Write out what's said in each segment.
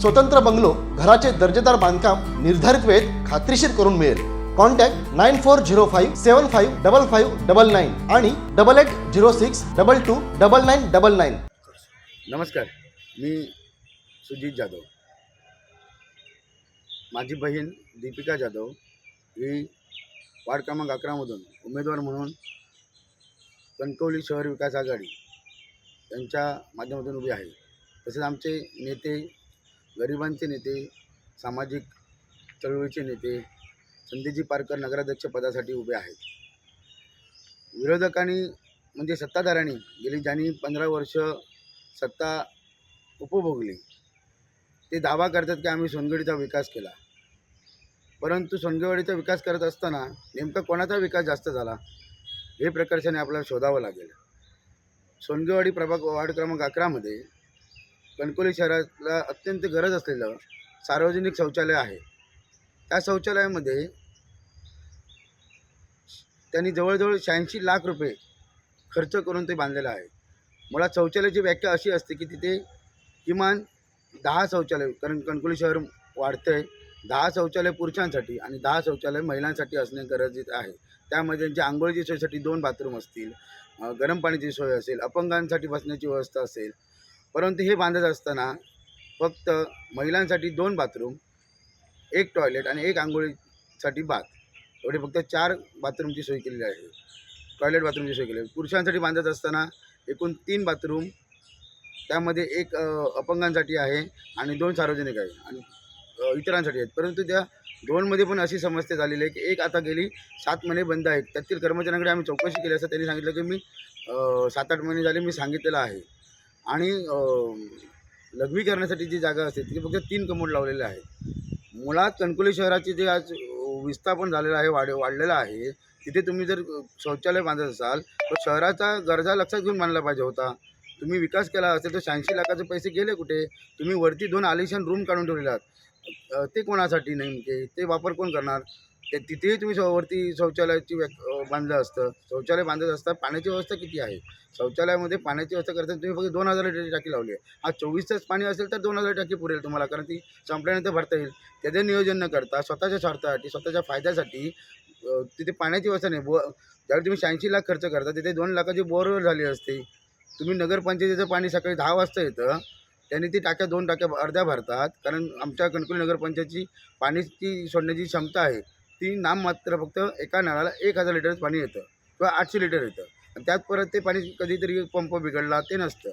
स्वतंत्र बंगलो घराचे दर्जेदार बांधकाम निर्धारित वेळेत खात्रीशीर करून मिळेल. Contact nine four zero five seven five double five double nine आणि double eight zero six double two double nine double nine. नमस्कार. मी सुजित जाधव. माझी बहीण दीपिका जाधव ही वार्ड क्रमांक अकरामधून उमेदवार म्हणून कणकवली शहर विकास आघाडी यांच्या माध्यमातून उभी आहे. तसेच आमचे नेते गरिबांचे नेते सामाजिक चळवळीचे नेते संदीजी पारकर नगराध्यक्ष पदासाठी उभे आहेत. विरोधकांनी म्हणजे सत्ताधाऱ्यांनी गेली ज्यांनी पंधरा वर्ष सत्ता उपभोगली ते दावा करतात की आम्ही सोनगडीचा विकास केला. परंतु सोनगेवाडीचा विकास करत असताना नेमका कोणाचा विकास जास्त झाला हे प्रकर्षाने आपल्याला शोधावं लागेल. सोनगेवाडी प्रभाग वार्ड क्रमांक अकरामध्ये कणकोली शहराला अत्यंत गरज असलेलं सार्वजनिक शौचालय आहे. त्या शौचालयामध्ये त्यांनी जवळजवळ शहाऐंशी लाख रुपये खर्च करून ते बांधलेलं आहे. मला शौचालयाची व्याख्या अशी असते की तिथे किमान दहा शौचालय कारण कणकोली शहर वाढतं आहे दहा शौचालय पुरुषांसाठी आणि दहा शौचालय महिलांसाठी असणे गरजेचं आहे. त्यामध्ये त्यांच्या आंघोळीची सोयीसाठी दोन बाथरूम असतील गरम पाण्याची सोय असेल अपंगांसाठी बसण्याची व्यवस्था असेल परंतु हे बांधत असताना फक्त महिलांसाठी दोन बाथरूम एक टॉयलेट आणि एक आंघोळीसाठी बाथ एवढे फक्त चार बाथरूमची सोय केलेली आहे. टॉयलेट बाथरूमची सोय केली आहे. पुरुषांसाठी बांधत असताना एकूण तीन बाथरूम त्यामध्ये एक अपंगांसाठी आहे आणि दोन सार्वजनिक आहे आणि इतरांसाठी आहेत. परंतु त्या दोनमध्ये पण अशी समस्या झालेली आहे की एक आता गेली सात महिने बंद आहेत. त्यातील कर्मचाऱ्यांकडे आम्ही चौकशी केली असता त्यांनी सांगितलं की मी सात आठ महिने झाले मी सांगितलेलं आहे. आणि लघवी करण्यासाठी जी जागा असते तिथे फक्त तीन कमोड लावलेले आहेत. मुळात कणकुली शहराचे जे आज विस्थापन झालेलं आहे वाढ वाढलेलं आहे तिथे तुम्ही जर शौचालय बांधत असाल तर शहराचा गरजा लक्षात घेऊन बांधला पाहिजे होता. तुम्ही विकास केला असेल तर शहाऐंशी लाखाचे पैसे गेले कुठे? तुम्ही वरती दोन आलिशान रूम काढून ठेवलेला आहात. ते कोणासाठी नेमके? ते वापर कोण करणार? ते तिथेही तुम्ही शौ- वरती शौचालयाची व्याक बांधलं असतं. शौचालय बांधत असता पाण्याची व्यवस्था किती आहे? शौचालयामध्ये पाण्याची व्यवस्था करताना तुम्ही फक्त दोन हजार लिटरची टाकी लावली आहे. हा चोवीस तास पाणी असेल तर दोन हजार टाकी पुरेल तुम्हाला कारण ती संपल्यानंतर भरता येईल. त्याचं नियोजन न करता स्वतःच्या स्वार्थासाठी स्वतःच्या फायद्यासाठी तिथे पाण्याची व्यवस्था नाही. बो ज्यावेळी तुम्ही शहाऐंशी लाख खर्च करता तिथे दोन लाखाची बोरवेल झाली असते. तुम्ही नगरपंचायतीचं पाणी सकाळी दहा वाजता येतं. त्यांनी ती टाक्या दोन टाक्या अर्ध्या भरतात. कारण आमच्या कणकुली नगरपंचायतची पाण्याची सोडण्याची क्षमता आहे. ती नाममात्र फक्त एका नळाला एक हजार लिटर पाणी येतं किंवा आठशे लिटर येतं. आणि त्यात परत ते पाणी कधीतरी पंप बिघडला ते नसतं.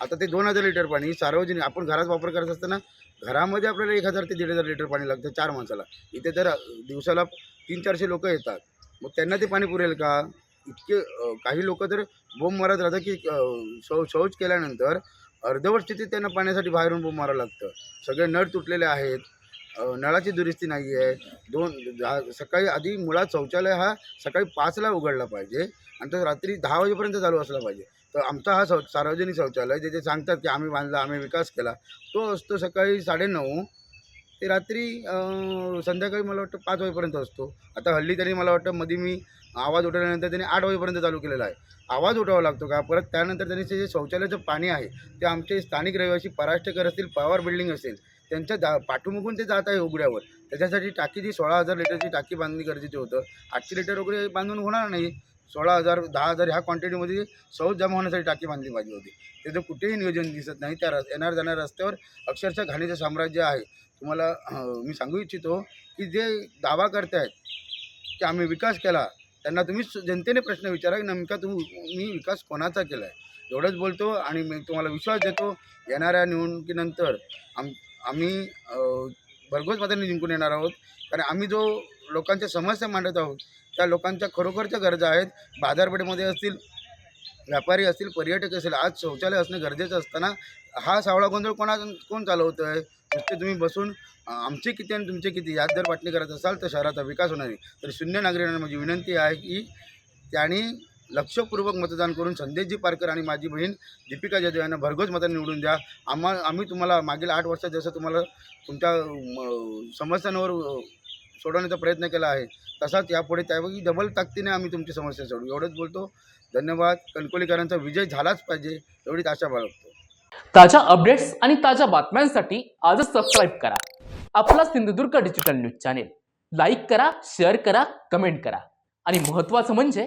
आता ते दोन हजार लिटर पाणी सार्वजनिक आपण घरात वापर करत असताना घरामध्ये आपल्याला एक हजार ते दीड हजार लिटर पाणी लागतं चार माणसाला. इथे तर दिवसाला तीन चारशे लोक येतात. मग त्यांना ते पाणी पुरेल का? इतके काही लोक तर बोंब मारत राहतात की शौ शौच केल्यानंतर अर्धवट स्थितीत त्यांना पाण्यासाठी बाहेरून बोंब मारावं लागतं. सगळे नळ तुटलेले आहेत. नळाची दुरुस्ती नाही आहे. दोन सकाळी आधी मुळात शौचालय हा सकाळी पाचला उघडला पाहिजे आणि तो रात्री दहा वाजेपर्यंत चालू असला पाहिजे. तर आमचा हा शौ सार्वजनिक शौचालय जे जे सांगतात की आम्ही बांधला आम्ही विकास केला तो असतो सकाळी साडेनऊ ते रात्री संध्याकाळी मला वाटतं पाच वाजेपर्यंत असतो. आता हल्ली तरी मला वाटतं मध्ये मी आवाज उठवल्यानंतर त्यांनी आठ वाजेपर्यंत चालू केलेला आहे. आवाज उठावा लागतो का? परत त्यानंतर त्यांनी जे शौचालयाचं पाणी आहे ते आमचे स्थानिक रहिवासी पराष्ट्रकर असतील पॉवर बिल्डिंग असेल त्यांच्या जा पाठीमुखून ते जात आहे उघड्यावर. त्याच्यासाठी टाकी जी सोळा हजार लिटरची टाकी बांधणी गरजेचं होतं. आठशे लिटर वगैरे बांधून होणार नाही. सोळा हजार दहा हजार ह्या क्वांटिटीमध्ये सहज जमा होण्यासाठी टाकी बांधली पाहिजे होती. त्याचं कुठेही नियोजन दिसत नाही. त्या रस येणार जाणार रस्त्यावर अक्षरशः घाणीचं साम्राज्य आहे. तुम्हाला मी सांगू इच्छितो की जे दावा करतायत की आम्ही विकास केला त्यांना तुम्ही जनतेने प्रश्न विचारा की नेमका तुम्ही विकास कोणाचा केला आहे एवढंच बोलतो आणि मी तुम्हाला विश्वास देतो येणाऱ्या निवडणुकीनंतर आम आम्ही भरघोस मतांनी जिंकून येणार आहोत. कारण आम्ही जो लोकांच्या समस्या मांडत आहोत त्या लोकांच्या खरोखरच्या गरजा आहेत. बाजारपेठेमध्ये असतील व्यापारी असतील पर्यटक असेल आज शौचालय असणं गरजेचं असताना हा सावळा गोंधळ कोणा कोण चालवतं आहे नुसते तुम्ही बसून आमचे किती आणि तुमचे किती? यात जर वाटणी करत असाल तर शहराचा विकास होणार नाही तर शून्य नागरिकांना माझी विनंती आहे की त्यांनी लक्षपूर्वक मतदान करून संदेशजी पारकर आणि माझी बहीण दीपिका जाधव यांना भरघोस मतांनी निवडून द्या. आम्हा आम्ही तुम्हाला मागील आठ वर्षात जसं तुम्हाला तुमच्या समस्यांवर सोडवण्याचा प्रयत्न केला आहे तसाच यापुढे त्यावेळी डबल ताकदीने आम्ही तुमची समस्या सोडू एवढंच बोलतो. धन्यवाद. कणकोलीकरांचा विजय झालाच पाहिजे एवढीच आशा बाळगतो. ताज्या अपडेट्स आणि ताज्या बातम्यांसाठी आजच सबस्क्राईब करा. आपला Sindhudurg digital news channel like करा शेअर करा कमेंट करा. आणि महत्त्वाचं म्हणजे